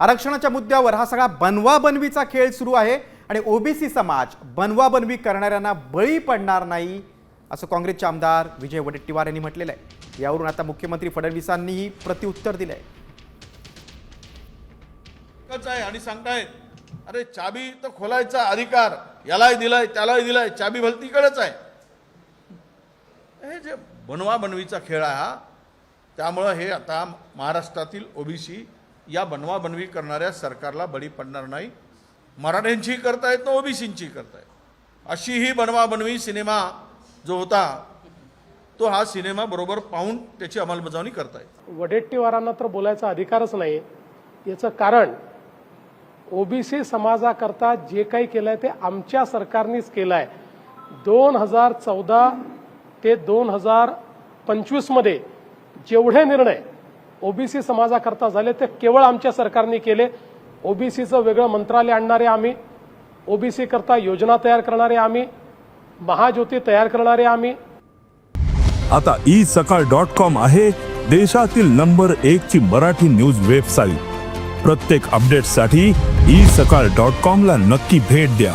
आरक्षणाच्या मुद्द्यावर हा सगळा बनवाबनवीचा खेळ सुरू आहे आणि ओबीसी समाज बनवाबनवी करणाऱ्यांना बळी पडणार नाही असं काँग्रेसचे आमदार विजय वडेट्टीवार यांनी म्हटलेलं आहे. यावरून आता मुख्यमंत्री फडणवीसांनीही प्रत्युत्तर दिलंय. आहे आणि सांगतायत अरे चाबी तर खोलायचा अधिकार यालाही दिलाय त्यालाही दिलाय चाबी भलतीकडेच आहे. हे जे बनवा बनवीचा खेळ आहे हा त्यामुळं हे आता महाराष्ट्रातील ओबीसी या बनवाबनवी करणाऱ्या सरकारला बळी पडणार नाही. मराठ्यांचीही करतायत ना ओबीसींची करतायत. अशी ही बनवाबनवी सिनेमा जो होता तो हा सिनेमा बरोबर पाहून त्याची अंमलबजावणी करतायत. वडेट्टीवारांना तर बोलायचा अधिकारच नाही याचं कारण ओबीसी समाजाकरता जे काही केलंय ते आमच्या सरकारनेच केलं आहे दोन हजार चौदा ते दोन हजार पंचवीसमध्ये जेवढे निर्णय ओबीसी समाजाकरता झाले ते केवळ आमच्या सरकारने केले. ओबीसीचं वेगळं मंत्रालय आणणारे आम्ही. ओबीसी करता योजना तयार करणारे आम्ही. महाज्योती तयार करणारे आम्ही. आता ई सकाळ डॉट कॉम आहे देशातील नंबर एक ची मराठी न्यूज वेबसाईट. प्रत्येक अपडेटसाठी ई सकाळ डॉट कॉम ला नक्की भेट द्या.